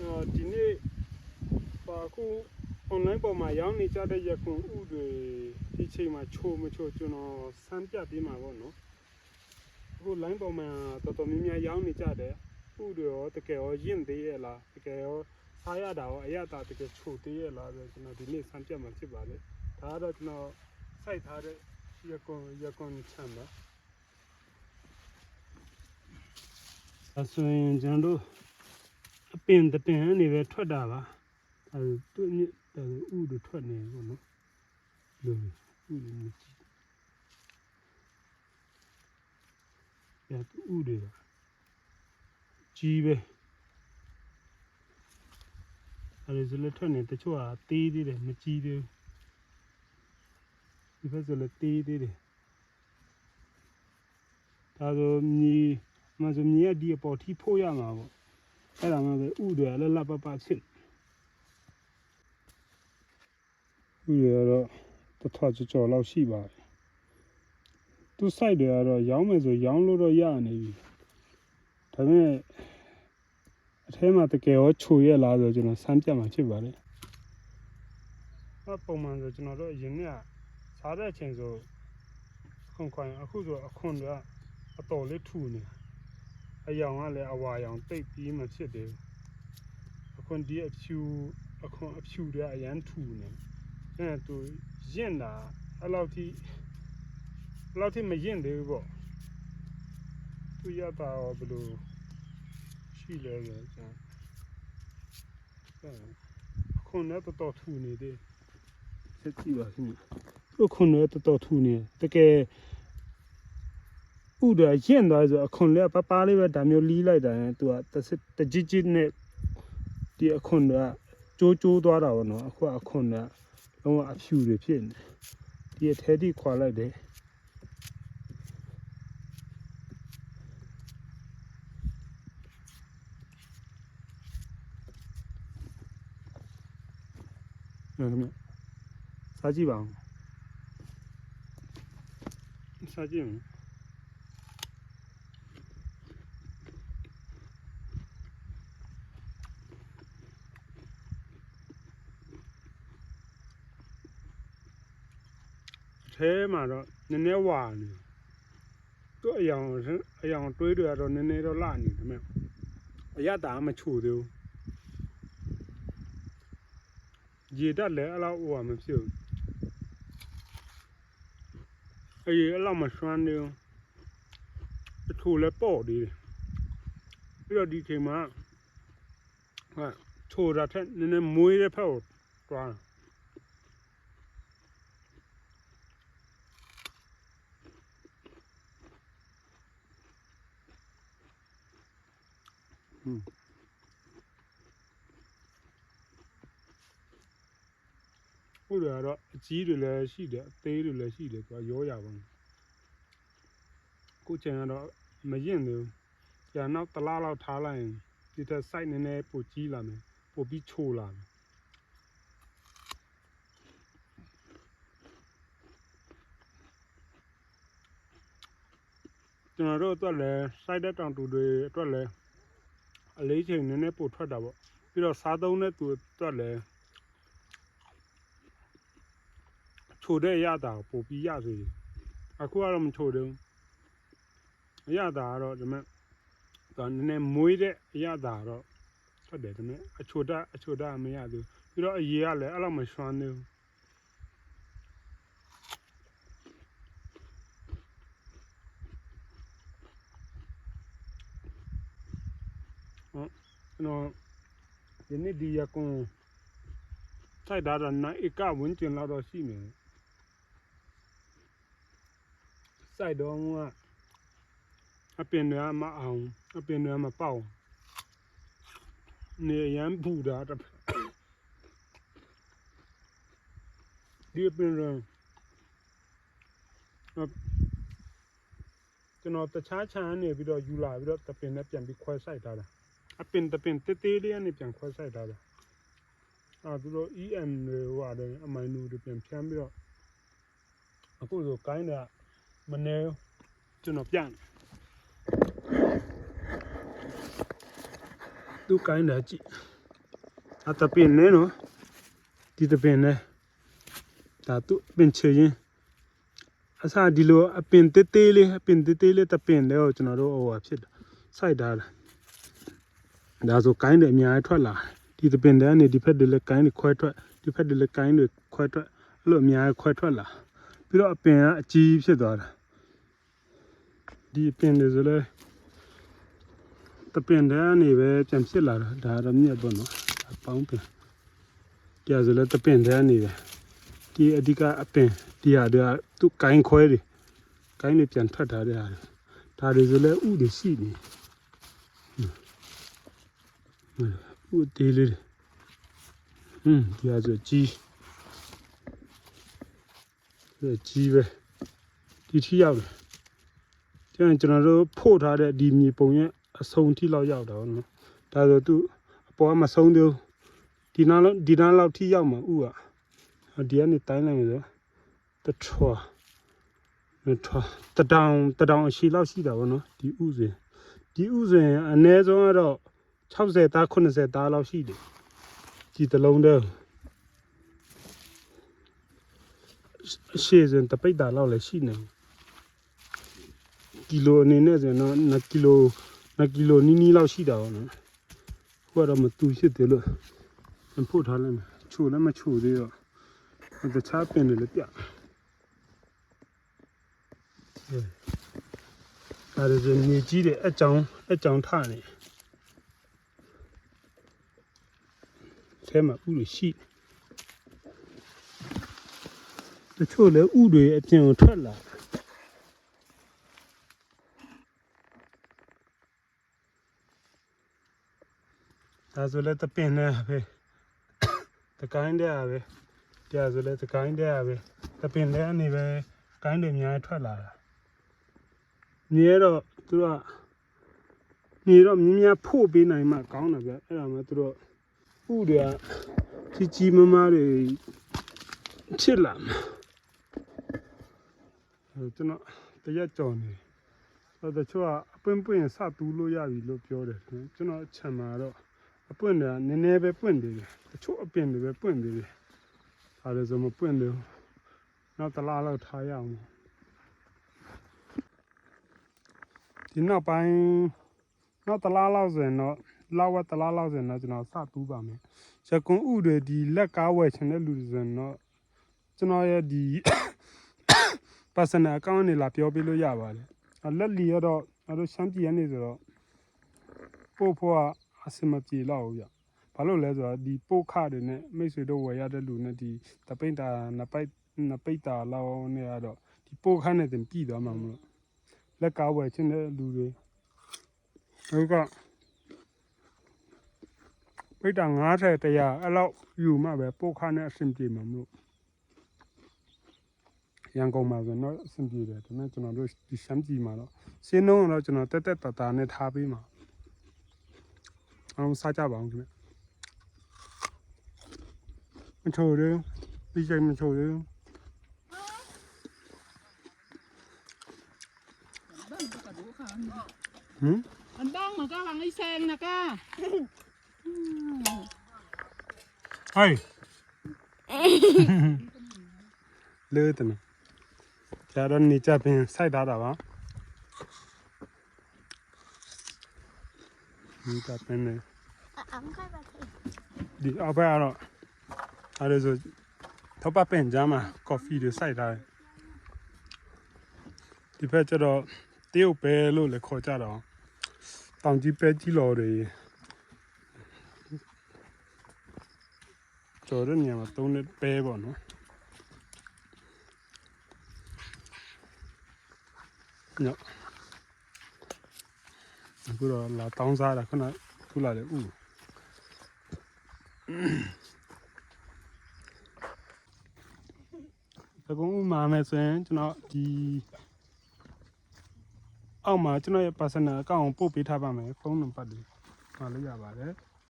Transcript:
အော်ဒီနေ့ပါခု online ပေါ်မှာရောင်းနေကြတဲ့ရက်ကွန်ဥတွေဒီချိန်မှာချိုးမချိုးကျွန်တော်စမ်းပြပေးမှာပေါ့နော်အခု line ပေါ်မှာတော်တော်များများရောင်းနေကြတယ်ဥတွေရောတကယ်ရောရင့်သေးရဲ့လားတကယ်ရောစားရတာရောအရသာတကယ်ချိုးသေးရဲ့လားဆိုကျွန်တော်ဒီနေ့စမ်းပြမှာဖြစ်ပါလေဒါကတော့ကျွန်တော်စိုက်ထားတဲ့ရက်ကွန်ရက်ကွန်ချမ်းပါအဆိုရင်ကျွန်တော်တို့ အပင်တပင်အနေပဲထွက်တာပါအဲသူညဒါဥတွေထွက်နေပေါ့နော်လို့ဥတွေမကြည့်ရတူဥတွေပါကြီးပဲအဲဒီစလက်ထွက်နေတချို့ကသေးသေးတယ်မကြီးသေးဘူးဒီဘက်ဆိုလည်းသေးသေးတယ်ဒါဆိုမြေမဆိုမြေကဒီအပေါ်ထိဖို့ရမှာပေါ့ အဲ့ဒါမှပဲဥတွေလည်းလပ်ပပဖြစ်ဥတွေကတော့တစ်ထွားကြော်လောက်ရှိပါတယ်သူ site တွေကတော့ရောင်းမယ်ဆိုရောင်းလို့တော့ရနေပြီဒါပေမဲ့အထဲမှာတကယ်ရောခြုံရလားဆိုကျွန်တော်စမ်းပြမှာဖြစ်ပါတယ်အပုံမှန်ဆိုကျွန်တော်တို့အရင်ကစားတဲ့အချိန်ဆိုခွန်ခွန်အခုဆိုအခွန်တွေကအတော်လေးထူနေ အယောင်ကလည်းအဝါရောင်တိတ်ပြီးမှဖြစ်တယ်အခွန်ဒီအဖြူအခွန်အဖြူတွေကအရန်ထူနေအဲသူရင့်တာအဲ့လောက်ထိအဲ့လောက်ထိမရင့်သေးဘူးပေါ့သူရတာရောဘယ်လိုရှိလဲဆိုတော့အခွန်နဲ့တော်တော်ထူနေသေးဆက်ကြည့်ပါခင်ဗျအခွန်နဲ့တော်တော်ထူနေတကယ် ဥဒရင့်သွားဆိုအခွန်လေးပပလေးပဲဒါမျိုးလီးလိုက်တာသူကတစ်စစ်တကြစ်ကြစ်နဲ့ဒီအခွန်ကကျိုးကျိုးသွားတာပေါ့နော်အခုအခွန်ကလုံးဝအဖြူတွေဖြစ်နေဒီအထဲထိခွာလိုက်တယ်ဟုတ်ကဲ့စားကြည့်ပါဦးစားကြည့်မယ် ထဲမှာတော့နည်းနည်းဝါနေသူ့အယောင်အယောင်တွေးတွေကတော့နည်းနည်းတော့လှနေတယ်မြတ်အရတာမချိုသေးဘူးရေတက်လည်းအဲ့လောက်ဟိုမဖြစ်ဘူးအေးအဲ့လောက်မဆွမ်းနေဘူးအချိုလည်းပေါ့သေးတယ်ပြီးတော့ဒီချိန်မှာဟာချိုတာထက်နည်းနည်းမွေးတဲ့ဖက်ကိုတွားတယ် ဟုတ်တယ်ကတော့အကြီးတွေလည်းရှိတယ်အသေးတွေလည်းရှိတယ်သူကရောရပါဘူးခုချိန်ကတော့မရင်သေးဘူးကြာနောက်တစ်လားလောက်ထားလိုက်ရင်ဒီတက် site နည်းနည်းပိုကြီးလာမယ်ပိုပြီးချိုလာမယ်ကျွန်တော်တို့အတွက်လည်း site တဲ့တောင်တူတွေအတွက်လည်း အလေးချိန်နည်းနည်းပိုထွက်တာပေါ့ပြီးတော့စားသုံးတဲ့သူအတွက်လည်းချိုတဲ့အရသာကိုပိုပြီးရစေတယ်အခုကတော့မချိုသေးဘူးအရသာကတော့ဒီမဲ့ဒါနည်းနည်းမွေးတဲ့အရသာတော့ထွက်တယ်ဒီမဲ့အချိုတအချိုတမရသေးဘူးပြီးတော့အရေကလည်းအဲ့လောက်မရွှမ်းသေးဘူးဟုတ် ကျွန်တော်ဒီနေ့ဒီရကွန်စိုက်တာတော့နိုင်ဧကဝန်းကျင်လောက်တော့ရှိနေတယ်စိုက်တော့ကအပင်တွေကမအောင်အပင်တွေကမပေါက်နေရန်ပူတာတစ်ဖက်ဒီအပင်တွေအကျွန်တော်တခြားခြံကနေပြီးတော့ယူလာပြီးတော့တပင်နဲ့ပြန်ပြီးခွဲစိုက်ထားတာ အပင်တပင်တေးသေးလေးကနေပြန်ခွဲစိုက်ထားတာအာသူတို့ EM တွေဟိုပါတယ်အမိုင်နူတွေပြန်ဖြန်းပြီးတော့အခုဆိုကိုင်းတာမနေဘူးကျွန်တော်ပြန်သူကိုင်းတယ်ကြည့်အတပင်နဲ့နော်ဒီတပင်နဲ့ဒါသူပင်ချေရင်အစားဒီလိုအပင်တေးသေးလေးအပင်တေးသေးလေးတပင်လေးကိုကျွန်တော်တို့ဟိုဟာဖြစ်စိုက်ထားတာ ဒါဆိုကိုင်းတွေအများကြီးထွက်လာဒီတပင်တွေကနေဒီဖက်တွေလည်းကိုင်းတွေခွဲထွက်ဒီဖက်တွေလည်းကိုင်းတွေခွဲထွက်အဲ့လိုအများကြီးခွဲထွက်လာပြီးတော့အပင်ကအကြီးဖြစ်သွားတာဒီအပင်တွေဆိုလည်းတပင်တန်းနေပဲပြန်ဖြစ်လာတာဒါတော့မြက်ပေါ့နော်အပေါင်းပင်ကြာဆိုလဲတပင်တန်းနေပဲဒီအဓိကအပင်ဒီဟာတွေကသူ့ကိုင်းခွဲတွေကိုင်းတွေပြန်ထွက်ထားတဲ့ဟာတွေဒါတွေဆိုလဲဥတွေရှိနေဟွန်း ဥတေးလေးတွေဟွန်းဒီဟာဆိုကြီးဒီကြီးပဲဒီထီရောက်တယ်ကျန်ကျွန်တော်တို့ဖို့ထားတဲ့ဒီမြေပုံရဲ့အဆုံးထိလောက်ရောက်တာပေါ့နော်ဒါဆိုသူအပေါ်ကမဆုံးသေးဘူးဒီနားလောက်ဒီနားလောက်ထိရောက်မှာဥอ่ะဒီကနေတိုင်းလိုက်မယ်ဆိုတထွာမထွာတတောင်တတောင်အရှိလောက်ရှိတာပေါ့နော်ဒီဥစဉ်ဒီဥစဉ်အနည်းဆုံးကတော့ 60သား80သားလောက်ရှိတယ်ဒီတစ်လုံးတည်းအရှိစဉ်တပိတ်တာလောက်လည်းရှိနေကီလိုအနေနဲ့ဆိုရင်တော့2ကီလို2ကီလိုနီးနီးလောက်ရှိတာပေါ့နော်ခုကတော့မတူရှိသေးလို့ပြန်ဖို့ထားလိုက်မယ်ချိုလည်းမချိုသေးတော့တခြားပင်တွေလည်းပြအဲဒါဆိုမြေကြီးတွေအကြောင်းအကြောင်းထနေ ထဲမှာဥတွေရှိတချို့လည်းဥတွေအပြင်ကိုထွက်လာတယ်ဒါဆိုလဲတပင်နဲ့ပဲတကိုင်းတဲ့ပဲတရားဆိုလဲတကိုင်းတဲ့ပဲတပင်နဲ့အနေပဲကိုင်းတွေအများကြီးထွက်လာတာမြေတော့သူကမြေတော့မြင်းများဖို့ပေးနိုင်မှကောင်းတာဗျအဲ့ဒါမှသူတို့ ဥတွေကကြီးကြီးမားမားတွေချစ်လာမှာအဲ့ကျွန်တော်တရက်ကြော်နေဆိုတော့တချို့ကအပွင့်ပွင့်စတူးလို့ရပြီလို့ပြောတယ်ကျွန်တော်အချမ်းမှာတော့အပွင့်တွေကနည်းနည်းပဲပွင့်သေးတယ်တချို့အပင်တွေပဲပွင့်သေးတယ်ဒါလည်းဆိုမပွင့်သေးဘူးနောက်တစ်လားလောက်ထားရအောင်ဒီနောက်ပိုင်းနောက်တစ်လားလောက်ဆိုရင်တော့ လောက်ဝက်တစ်လားလောက်ဆိုရင်တော့ကျွန်တော်စတူးပါမယ်ရကွန်ဥတွေဒီလက်ကားဝယ်ချင်တဲ့လူတွေဆိုရင်တော့ကျွန်တော်ရဲ့ဒီ personal account နဲ့လာပြောပြလို့ရပါတယ်အဲ့လက်လီရတော့အဲ့တို့ရှမ်းပြည်ကနေဆိုတော့ပို့ဖို့ကအစမပြေတော့ဘူးဗျ။ဘာလို့လဲဆိုတော့ဒီပို့ခတွေနဲ့မိတ်ဆွေတို့ဝယ်ရတဲ့လူနဲ့ဒီတပိတ်တာနှစ်ပိုက်နှစ်ပိတ်တာလောက်နဲ့ကတော့ဒီပို့ခနဲ့တင်ပြည်သွားမှာမလို့လက်ကားဝယ်ချင်းတဲ့လူတွေဟိုက ပိတ်တာ90တရားအဲ့လောက်ယူမှပဲပို့ခနဲ့အဆင်ပြေမှာမလို့ရန်ကုန်မှာဆိုတော့အဆင်ပြေတယ်ဒါပေမဲ့ကျွန်တော်တို့ဒီရှမ်းပြည်မှာတော့စင်းလုံးတော့ကျွန်တော်တက်တက်တာတာနဲ့ထားပေးမှာအားလုံးစားကြပါအောင်ခင်ဗျမချိုးတယ်ဒီချိန်မချိုးတယ် Bang ka do ka. ဟမ် Ang bang mga wang iseng na ka. ဟိုင်လေတနကျတော့နေကြပင်စို က်ထားတာပါနေကြပင်နေ ấm cái bà thì ဒီအောက်ဘက်ကတော့အဲဒါဆိုထောက်ပပင်ကြမှာကော်ဖီတွေစိုက်ထားတယ်ဒီဘက်ကျတော့တရုတ်ပဲလို့လည်းခေါ်ကြတော့တောင်ကြီးပဲကြီးလော်တွေ ကျော်တဲ့နေရာမှာသုံးတဲ့ပဲပေါ့နော်ညအခုတော့လာတောင်းစားတာခုနကထူလာတယ်ဥအကုန်ဥမာမယ်ဆိုရင်ကျွန်တော်ဒီအောက်မှာကျွန်တော်ရဲ့ personal account ကိုပို့ပေးထားပါမယ်ဖုန်းနံပါတ်လေးပါလို့ရပါတယ်